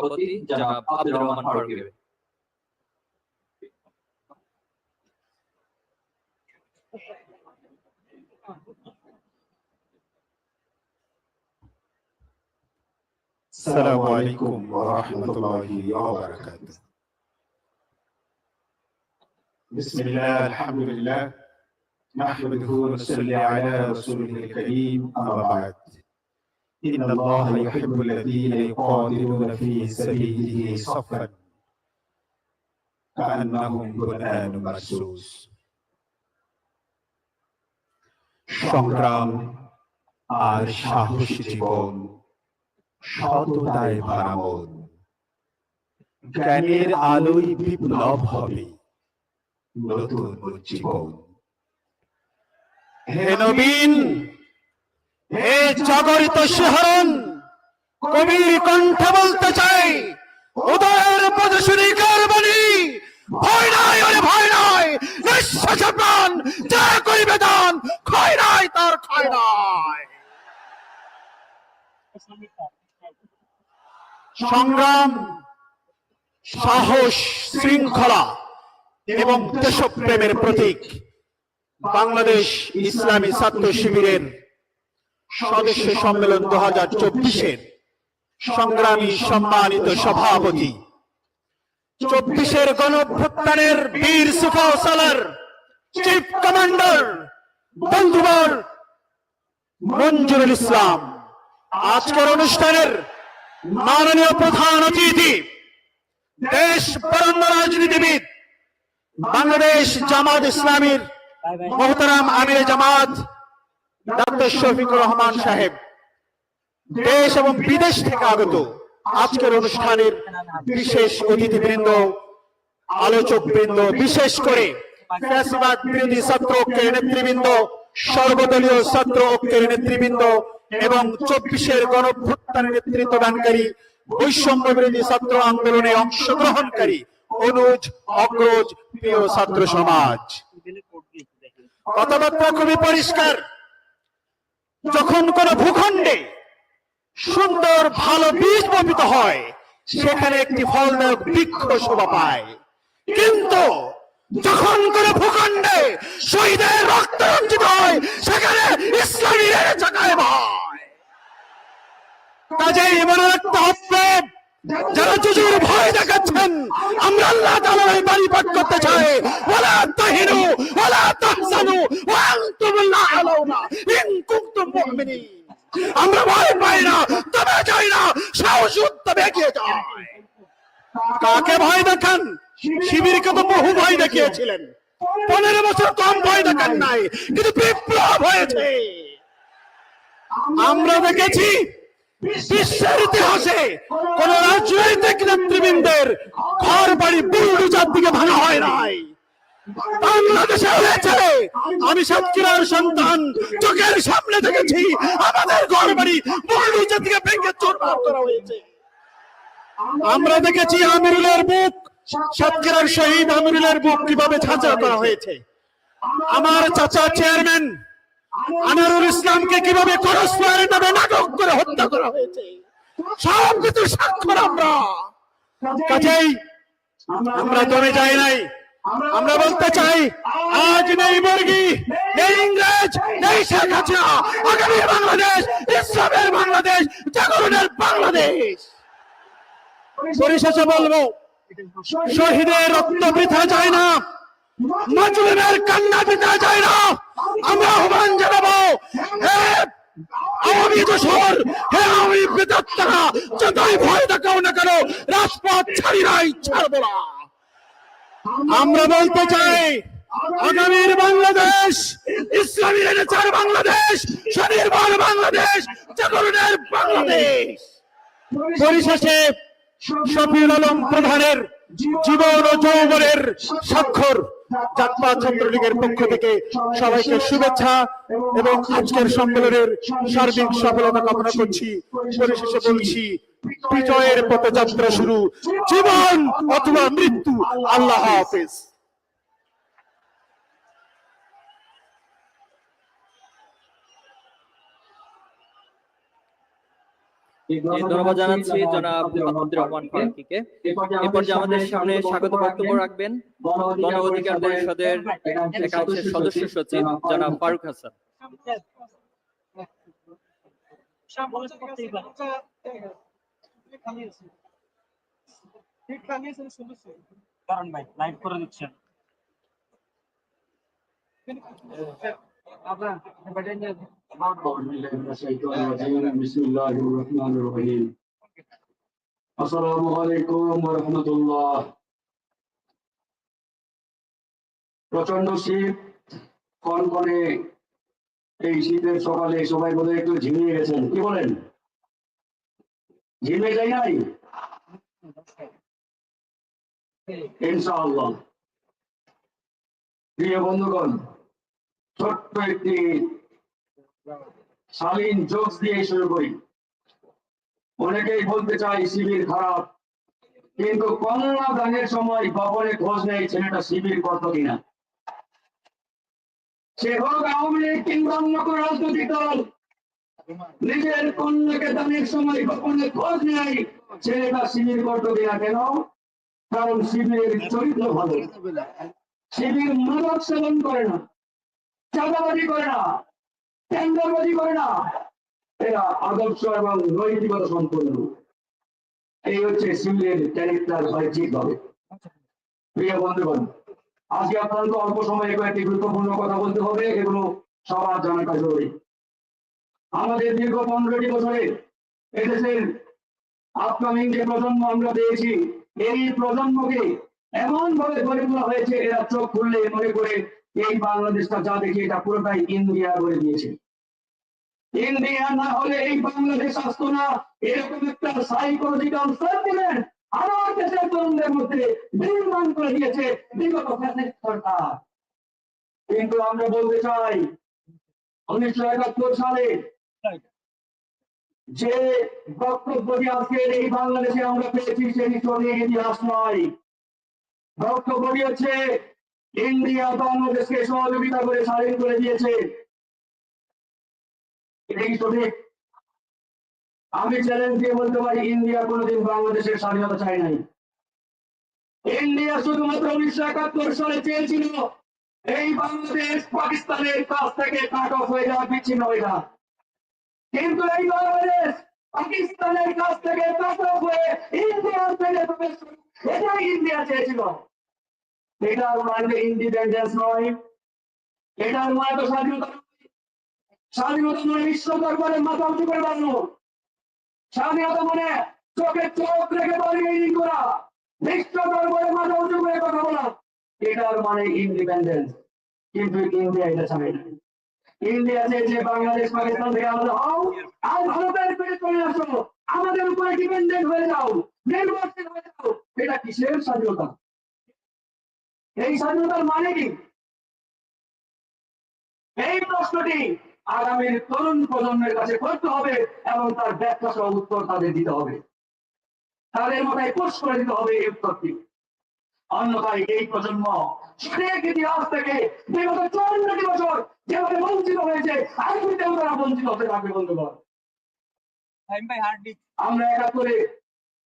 সভাপতি জনাব আব্দুর রহমান ফারুকী ভাই। السلام عليكم ورحمة الله وبركاته بسم الله الحمد لله نحمده ونصلي على رسوله الكريم أما بعد إن الله يحب الذين يقاتلون في سبيله صفا كأنهم بنيان مرصوص সংগ্রাম আর সাহসী জীবন সততায় ভরা মন জ্ঞানের আলোয় বিপ্লব হবে নতুন জীবন হে নবীন জাগরিত শিহরণ কবির কণ্ঠে বলতে চাই, উদয়ের পদশুরি কারবানি ভয় নাই, ওরে ভয় নাই, নিঃশ্বাস প্রাণ, যা করিবে দান, ক্ষয় নাই, তার ক্ষয় নাই। সংগ্রাম, সাহস, শৃঙ্খলা এবং দেশপ্রেমের প্রতীক বাংলাদেশ ইসলামী ছাত্র শিবিরের সদস্য সম্মেলন দু হাজার চব্বিশের সংগ্রামী সম্মানিত সভাপতি। চব্বিশের গণভ্যুত্থানের বীর সুফাসালার চিফ কমান্ডার বন্ধুবর মঞ্জুরুল ইসলাম। আজকের অনুষ্ঠানের মাননীয় প্রধান অতিথি, দেশ বরণ্য রাজনীতিবিদ, বাংলাদেশ জামাত ইসলামীর মোহতারাম আমির জামাত ডক্টর শফিকুর রহমান সাহেব, দেশ এবং বিদেশ থেকে আগত আজকের অনুষ্ঠানের বিশেষ আলোচক বৃন্দ বিশেষ করে বিরোধী ছাত্র ঐক্যের নেতৃবৃন্দ, সর্বদলীয় ছাত্র ঐক্যের নেতৃবৃন্দ এবং চব্বিশের গণভ্যুত্থানের নেতৃত্ব দানকারী বৈষম্য বিরোধী ছাত্র আন্দোলনে অংশগ্রহণকারী অনুজ অগ্রজ প্রিয় ছাত্র সমাজ। কথাবার্তা খুবই পরিষ্কার। যখন কোন ভূখণ্ডে সুন্দর ভালো বীজ বপিত হয়, সেখানে একটি ফলদায়ক বৃক্ষ শোভা পায়। কিন্তু যখন কোন ভূখণ্ডে শহীদের রক্ত রঞ্জিত হয়, সেখানে ইসলামী কাজে মনে রাখতে হবে আমরা চাই। ভয় পাই না, তবে যাই না, সাহস উদ্যমে এগিয়ে কাকে ভয় দেখান? শিবিরকে তো বহু ভয় দেখিয়েছিলেন। পনেরো বছর কম ভয় দেখান নাই, কিন্তু বিপ্লব হয়েছে। আমরা দেখেছি বিশ্বের ইতিহাসে কোন রাজনৈতিক নেতৃবৃন্দের ঘর বাড়ি বুলডুজার দিকে ভাঙা হয় নাই। বাংলাদেশে হয়েছে। আমি সাতক্ষীরার সন্তান, চোখের সামনে দেখেছি, আমাদের ঘর বাড়ি বুলডুজার দিকে ভেঙে চোরমার করা হয়েছে। আমরা দেখেছি আমিরুলের বুক, সাতক্ষীরার শহীদ আমিরুলের বুক কীভাবে ছাঁচা করা হয়েছে। আমার চাচা চেয়ারম্যান আনারুল ইসলামকে কীভাবে করসফায়ারের নামে নাটক করে হত্যা করা হয়েছে? সব কিছু স্বাক্ষর আমরা। কাজেই আমরা দমে যাই নাই। আমরা বলতে চাই, আজ নেই বর্গি নেই ইংরেজ, নেই শেখ হাসিনা, আগামী বাংলাদেশ, ইসলামের বাংলাদেশ, জাগরণের বাংলাদেশ। পরিশেষে বলব, শহীদের রক্ত বৃথা যায় না। কান্না বৃথা যায় না। আমরা আহ্বান জানাব আমরা বলতে চাই, আগামীর বাংলাদেশ ইসলামী রেনেসার বাংলাদেশ, স্বনির্ভর বাংলাদেশ বাংলাদেশ। পরিশেষে শফিউল আলম প্রধানের জীবন ও যৌবনের স্বাক্ষর। জাতপাত ছাত্রলীগের পক্ষ থেকে সবাইকে শুভেচ্ছা এবং আজকের সম্মেলনের সার্বিক সফলতা কামনা করছি। পরিশেষে বলছি, বিজয়ের পথযাত্রা শুরু। জীবন অথবা মৃত্যু, আল্লাহ হাফেজ। ধন্যবাদ জানাচ্ছি জনাব আব্দুর রহমান ফারুকিকে এ পর্যায়ে আমাদের সামনে স্বাগত বক্তব্য রাখবেন। গণ অধিকার পরিষদের একাংশের সদস্য সচিব জনাব ফারুক হাসান। কারণ ভাই লাইভ করে দিচ্ছেন। আসসালামু আলাইকুম রহমতুল্লাহ প্রচণ্ড শীত কন কনে এই শীতের সকালে সবাই বোধহয় একটু ঝিমিয়ে গেছেন। কি বলেন? ঝিমে যাই নাই? ইনশাআল্লাহ। প্রিয় বন্ধুগণ ছোট্ট একটি শালীন জোকস দিয়ে শুরু করি। অনেকেই বলতে চাই শিবির খারাপ। কিন্তু সময় খোঁজ নেই ছেলেটা শিবির কিনা। সে হোক আওয়ামী লীগ কিংবা অন্য রাজনৈতিক দল, নিজের কন্যাকে দানের সময় গোপনে খোঁজ নেই ছেলেটা শিবির করতো কিনা কেন? কারণ শিবিরের চরিত্র ভালো। শিবির মাদক সেবন করে না। চাঁদাবাজি করে না। টেন্ডারবাজি করে না। এরা আদর্শ এবং নৈতিকতা সম্পন্ন। এই হচ্ছে শিবিরের ক্যারেক্টার হয় ঠিকভাবে প্রিয় বন্ধুগণ, আজকে অত্যন্ত অল্প সময়ে কয়েকটি গুরুত্বপূর্ণ কথা বলতে হবে, এগুলো সবার জানাটা জরুরি আমাদের দীর্ঘ পনেরোটি বছরে এদেশের আপকামিং যে প্রজন্ম আমরা পেয়েছি, এই প্রজন্মকে এমন ভাবে গড়ে তোলা হয়েছে, এরা চোখ খুললে মনে করে এই বাংলাদেশটা যা দেখি, এটা পুরোটাই ইন্ডিয়া করে দিয়েছে। ইন্ডিয়া না হলে এই বাংলাদেশ আসতো না। এরকম একটা সাইকোলজিক্যাল সেন্টিমেন্ট আমার দেশের তরুণদের মধ্যে নির্মাণ করে দিয়েছে বিগত সরকার। কিন্তু আমরা বলতে চাই, উনিশশো একাত্তর সালে যে বক্তব্যটি আজকের এই বাংলাদেশে আমরা পেয়েছি সেটি সঠিক ইতিহাস নয়। বক্তব্যটি হচ্ছে ইন্ডিয়া বাংলাদেশকে সহযোগিতা করে স্বাধীন করে দিয়েছে। আমি চ্যালেঞ্জ দিয়ে বলতে পারি, ইন্ডিয়া কোনোদিন বাংলাদেশের স্বাধীনতা নাই। ইন্ডিয়া শুধুমাত্র উনিশশো একাত্তর সালে চেয়েছিল, এই বাংলাদেশ পাকিস্তানের কাছ থেকে কাট অফ হয়ে যাওয়া, বিচ্ছিন্ন হয়ে যাওয়া। কিন্তু এই বাংলাদেশ পাকিস্তানের কাছ থেকে কাট অফ হয়ে ইন্ডিয়ার পেলে প্রবেশ এটাই ইন্ডিয়া চেয়েছিল। এটার মানে ইন্ডিপেন্ডেন্স নয়। এটার মানে তো স্বাধীনতা স্বাধীনতা মানে মাথা উঁচু করে বাঁধনো স্বাধীনতা মানে চোখে চোখ রেখে বার্গেনিং করা। মাথা উঁচু করে কথা বলা। এটার মানে ইন্ডিপেন্ডেন্স কিন্তু ইন্ডিয়া এটা চেয়েছে বাংলাদেশ, পাকিস্তান থেকে আলাদা হও, আর ভারতের পেটে চলে আসো। আমাদের উপরে ডিপেন্ডেন্ট হয়ে যাও, নির্ভরশীল হয়ে যাও। এটা কিসের স্বাধীনতা? এই স্বাধীনতার মানে কি? এই প্রশ্নটি আগামীর তরুণ প্রজন্মের কাছে করতে হবে এবং তার ব্যাখ্যা সহ উত্তর তাদের দিতে হবে। তাদের মাথায় পোষ করে দিতে হবে এই উত্তরটি। অন্যথায় এই প্রজন্ম সঠিক ইতিহাস থেকে বিগত চুয়ান্নটি বছর যেভাবে বঞ্চিত হয়েছে আগামীতেও তারা বঞ্চিত হতে থাকবে বন্ধুগণ। আমরা একাত্তরে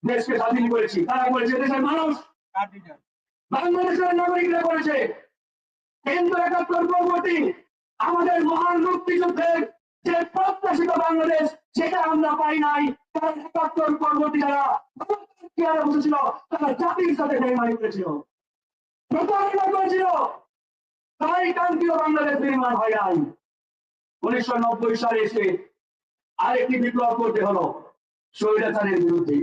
দেশকে স্বাধীন করেছি। তারা করেছে? দেশের মানুষ। বাংলাদেশের নাগরিকরা করেছে কিন্তু একাত্তর পরবর্তী আমাদের মহান মুক্তিযুদ্ধের যে প্রত্যাশিত বাংলাদেশ, সেটা আমরা পাই নাই। কারণ একাত্তর পরবর্তী যারা বসেছিল, তারা জাতির সাথে করেছিল। প্রতারণা করেছিল তাই কাঙ্ক্ষিত বাংলাদেশ নির্মাণ হয় নাই। উনিশশো নব্বই সালে এসে আরেকটি বিপ্লব করতে হলো, স্বৈরাচারের বিরুদ্ধে।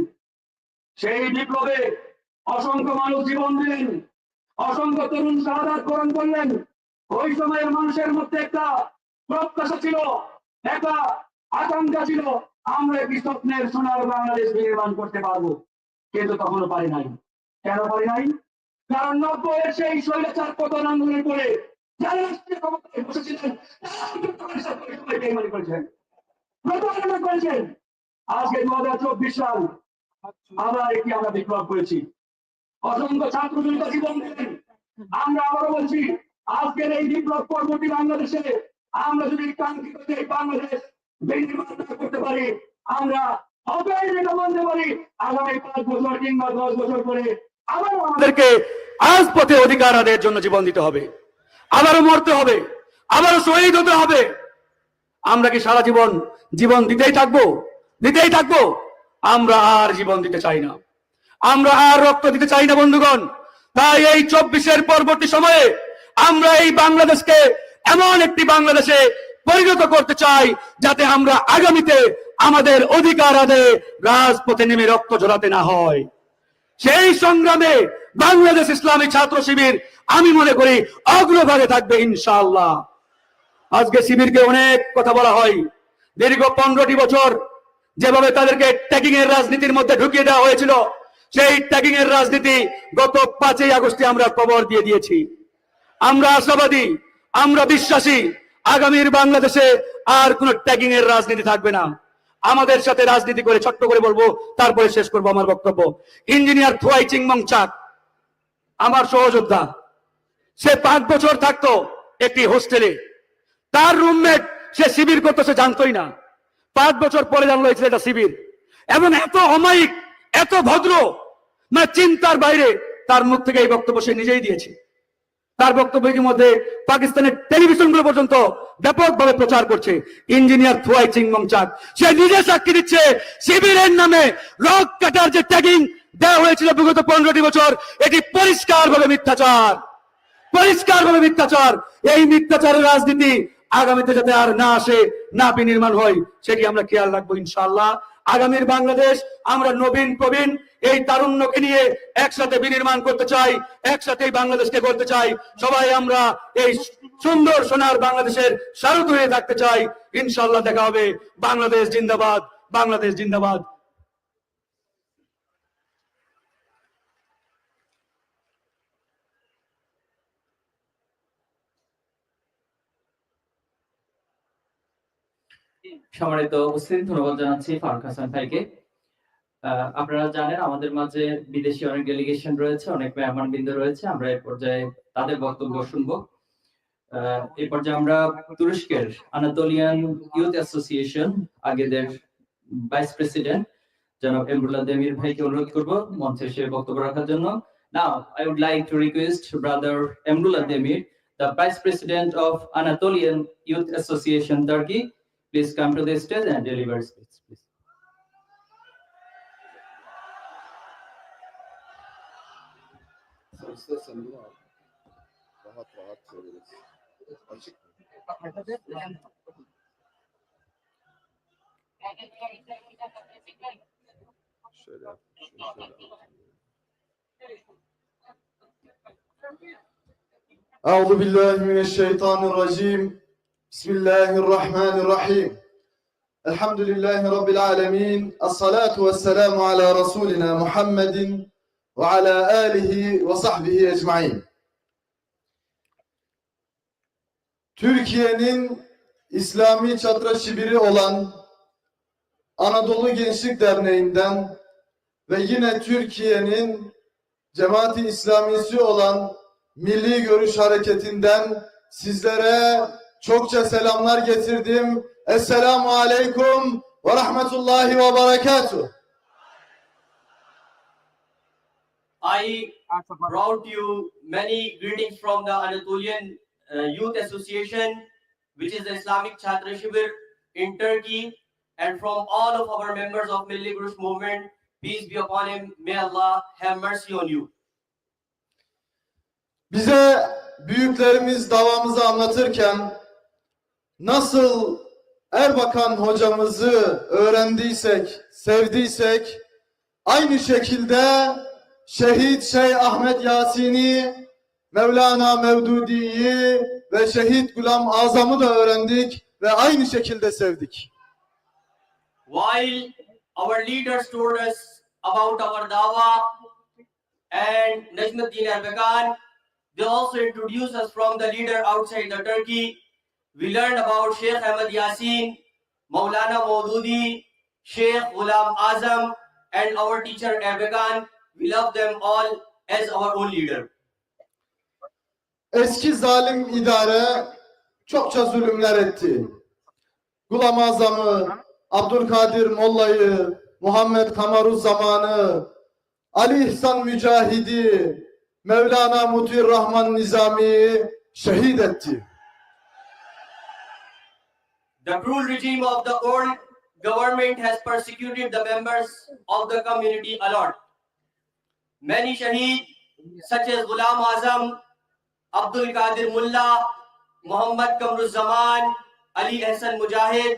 সেই বিপ্লবে অসংখ্য মানুষ জীবন দিলেন। অসংখ্য তরুণ শাহাদাত বরণ করলেন ওই সময়ের মানুষের মধ্যে একটা প্রত্যাশা ছিল, একটা আকাঙ্ক্ষা ছিল, আমরা একটি স্বপ্নের সোনার বাংলাদেশ নির্মাণ করতে পারব। কিন্তু তখনও পারি নাই। কেন পারি নাই? কারণ নব্বইয়ের সেই স্বৈরাচার পতন আন্দোলনের পরে করেছেন। আজকে দু হাজার চব্বিশ সাল আবার একটি আমরা বিপ্লব করেছি। অসংখ্য ছাত্র জনতা জীবন দিলেন আমরা আবারও বলছি, আজকের এই বিপ্লব পরবর্তী বাংলাদেশে, আমরা যদি কাঙ্ক্ষিত বাংলাদেশ বিনির্মাণ না করতে পারি, আমরা আমাদেরকে জন্য জীবন দিতে হবে। আবারও মরতে হবে, আবারও শহীদ হতে হবে। আমরা কি সারা জীবন জীবন দিতেই থাকব? দিতেই থাকব? আমরা আর জীবন দিতে চাই না। আমরা আর রক্ত দিতে চাই না, বন্ধুগণ। তাই এই চব্বিশের পরবর্তী সময়ে আমরা এই বাংলাদেশকে এমন একটি বাংলাদেশে পরিণত করতে চাই, যাতে আমরা আগামীতে আমাদের অধিকার আদায়ে রাজপথে নেমে রক্ত ঝরাতে না হয়। সেই সংগ্রামে বাংলাদেশ ইসলামী ছাত্র শিবির, আমি মনে করি, অগ্রভাগে থাকবে, ইনশাআল্লাহ। আজকে শিবিরকে অনেক কথা বলা হয়। দীর্ঘ পনেরোটি বছর যেভাবে তাদেরকে ট্যাগিং এর রাজনীতির মধ্যে ঢুকিয়ে দেওয়া হয়েছিল সেই ট্যাগিং এর রাজনীতি গত পাঁচই আগস্টে আমরা কবর দিয়ে দিয়েছি। আমরা আশাবাদী, আমরা বিশ্বাসী, আগামীর বাংলাদেশে আর কোন ট্যাগিং এর রাজনীতি থাকবে না। আমাদের সাথে রাজনীতি করে ছোট্ট করে বলব, তারপরে শেষ করব আমার বক্তব্য। ইঞ্জিনিয়ার থুয়াই চিংমং চাক, আমার সহযোদ্ধা, সে পাঁচ বছর থাকতো একটি হোস্টেলে। তার রুমমেট সে শিবির করতো, সে জানতোই না। পাঁচ বছর পরে জানলো ছেলেটা শিবির। এমন এত অমায়িক, এত ভদ্র মানে চিন্তার বাইরে তার মুখ থেকে এই বক্তব্য সে নিজেই দিয়েছে। তার বক্তব্যের মধ্যে পাকিস্তানের টেলিভিশনগুলো পর্যন্ত ব্যাপকভাবে প্রচার করছে। ইঞ্জিনিয়ার থুয়াই চিংমং চাক সে নিজে সাক্ষী দিচ্ছে শিবিরের নামে রক কাটার যে ট্যাগিং দেওয়া হয়েছিল বিগত পনেরোটি বছর, এটি পরিষ্কার ভাবে মিথ্যাচার। পরিষ্কার ভাবে মিথ্যাচার। এই মিথ্যাচারের রাজনীতি আগামীতে যাতে আর না আসে, না বিনির্মাণ হয়, সেটি আমরা খেয়াল রাখব ইনশাল্লাহ আগামীর বাংলাদেশ, আমরা নবীন প্রবীণ এই তারুণ্যকে নিয়ে একসাথে বিনির্মাণ করতে চাই একসাথে বাংলাদেশকে করতে চাই। সবাই আমরা এই সুন্দর সোনার বাংলাদেশের সারথ হয়ে থাকতে চাই। ইনশাআল্লাহ দেখা হবে। বাংলাদেশ জিন্দাবাদ বাংলাদেশ জিন্দাবাদ। সম্মানিত উপস্থিতি, ধন্যবাদ জানাচ্ছি ফারুক হাসান ভাইকে। আপনারা জানেন আমাদের মাঝে বিদেশি অনেক ডেলিগেশন রয়েছে অনেক মেহমানবৃন্দ রয়েছে। আমরা এই পর্যায়ে তাদের বক্তব্য শুনব। এই পর্যায়ে আমরা তুরস্কের আনাতোলিয়ান ইউথ অ্যাসোসিয়েশন আগেদের ভাইস প্রেসিডেন্ট জনাব এমরুল্লাহ দেমির ভাইকে অনুরোধ করব মঞ্চে এসে বক্তব্য রাখার জন্য। Now I would like to request brother Emrullah Demir the vice president of Anatolian Youth Association Turkey Please come to the stage and deliver speech, please. Şöyle şöyle. أعوذ بالله من الشيطان الرجيم بسم الله الرحمن الرحيم الحمد لله رب العالمين الصلاة والسلام على رسولنا محمد ve ala alihi ve. Türkiye'nin İslami çatra şibiri olan Anadolu Gençlik Derneği'nden ve yine Türkiye'nin Cemaati İslamisi olan Milli Görüş Hareketi'nden sizlere çokça selamlar getirdim. Esselamu Aleyküm ve Rahmetullahi ve Berekatuhu. I brought you many greetings from the Anatolian uh, Youth Association, which is the Islamic Chhatra Shibir in Turkey, and from all of our members of Milli Gurush movement. Peace be upon him. May Allah have mercy on you. Bize büyüklerimiz davamızı anlatırken nasıl Erbakan hocamızı öğrendiysek, sevdiysek aynı şekilde şehit Şeyh Ahmet Yasin'i, Mevlana Mevdudi'yi ve şehit Gulam Azam'ı da öğrendik ve aynı şekilde sevdik. While our leaders told us about our dawah and Najmuddin Erbakan, they also introduced us from the leader outside the Turkey. We learned about Sheikh Ahmad Yasin, Maulana Maududi, Sheikh Ghulam Azam, and our teacher Erbakan. We love them all as our own leader. Eski zalim idare çokça zulümler etti. Gulam Azam'ı, Abdülkadir Molla'yı, Muhammed Kamaruz zamanı, Ali İhsan Mücahidi, Mevlana Mutir Rahman Nizami'yi şehit etti. The cruel regime of the old government has persecuted the members of the community a lot. Many Shaheed, such as Ghulam Azam, Abdul Qadir Mullah, Muhammad Kamruz Zaman, Ali Hassan Mujahid,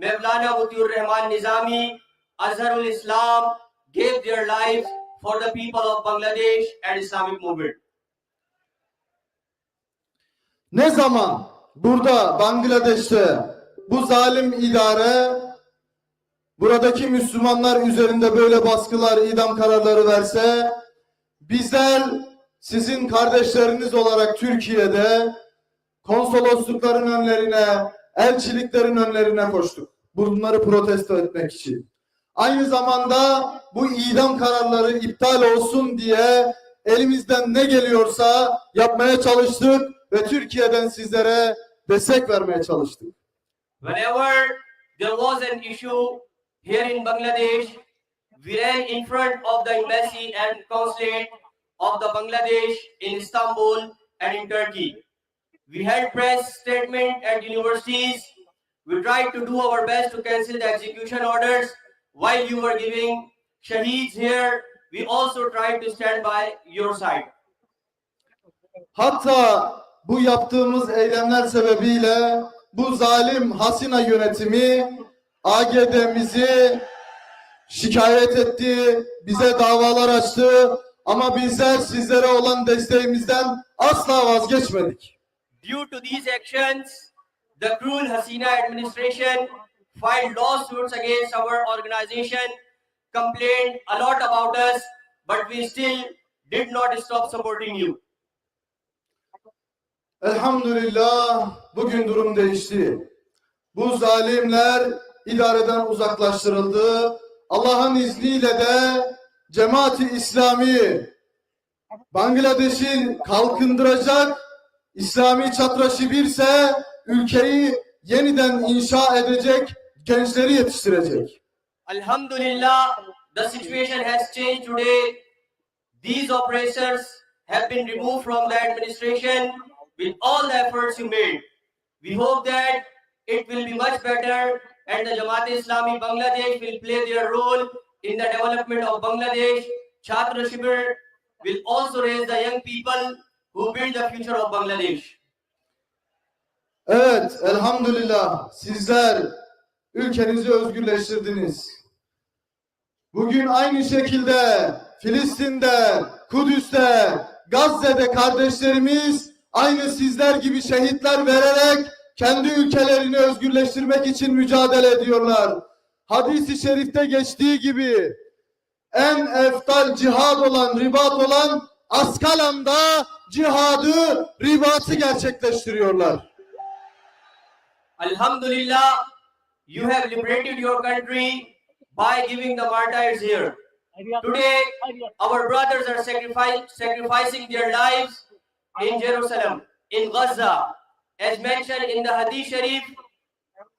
Mevlana Mutiur Rahman Nizami, Azharul Islam, gave their lives for the people of Bangladesh and Islamic movement. Ne zaman burada Bangladeş'te bu zalim idare buradaki Müslümanlar üzerinde böyle baskılar, idam kararları verse bizler sizin kardeşleriniz olarak Türkiye'de konsoloslukların önlerine, elçiliklerin önlerine koştuk. Bunları protesto etmek için. Aynı zamanda bu idam kararları iptal olsun diye elimizden ne geliyorsa yapmaya çalıştık ve Türkiye'den sizlere destek vermeye çalıştık. Whenever there was an issue here in Bangladesh, we ran in front of the embassy and consulate of the Bangladesh in Istanbul and in Turkey. We held press statement at universities. We tried to do our best to cancel the execution orders while you were giving shaheeds here. We also tried to stand by your side. Hatta bu yaptığımız eylemler sebebiyle bu zalim Hasina yönetimi AGD'mizi şikayet etti, bize davalar açtı ama bizler sizlere olan desteğimizden asla vazgeçmedik. Due to these actions, the cruel Hasina administration filed lawsuits against our organization, complained a lot about us, but we still did not stop supporting you. Elhamdülillah bugün durum değişti. Bu zalimler idareden uzaklaştırıldı. Allah'ın izniyle de cemaati İslami Bangladeş'i kalkındıracak İslami çatraşı birse ülkeyi yeniden inşa edecek gençleri yetiştirecek. Alhamdulillah, the situation has changed today. These oppressors have been removed from the administration with all the efforts you made. We hope that it will be much better and the Jamaat Islami Bangladesh will play their role in the development of Bangladesh. Chhatra Shibir will also raise the young people who build the future of Bangladesh. Evet, elhamdülillah sizler ülkenizi özgürleştirdiniz. Bugün aynı şekilde Filistin'de, Kudüs'te, Gazze'de kardeşlerimiz aynı sizler gibi şehitler vererek kendi ülkelerini özgürleştirmek için mücadele ediyorlar. Hadis-i şerifte geçtiği gibi en eftal cihad olan, ribat olan Askalan'da cihadı, ribatı gerçekleştiriyorlar. Alhamdulillah, you have liberated your country by giving the martyrs here. Today, our brothers are sacrificing their lives in Jerusalem, in Gaza. As mentioned in the Hadith Sharif,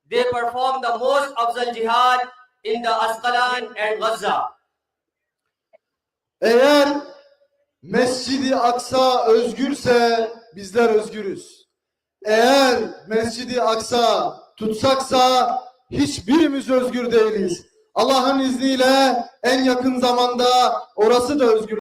they perform the most afzal jihad in the Asqalan and Gaza. Eğer Mescidi Aksa özgürse bizler özgürüz. Eğer Mescidi Aksa tutsaksa hiçbirimiz özgür değiliz. Allah'ın izniyle en yakın zamanda orası da özgür.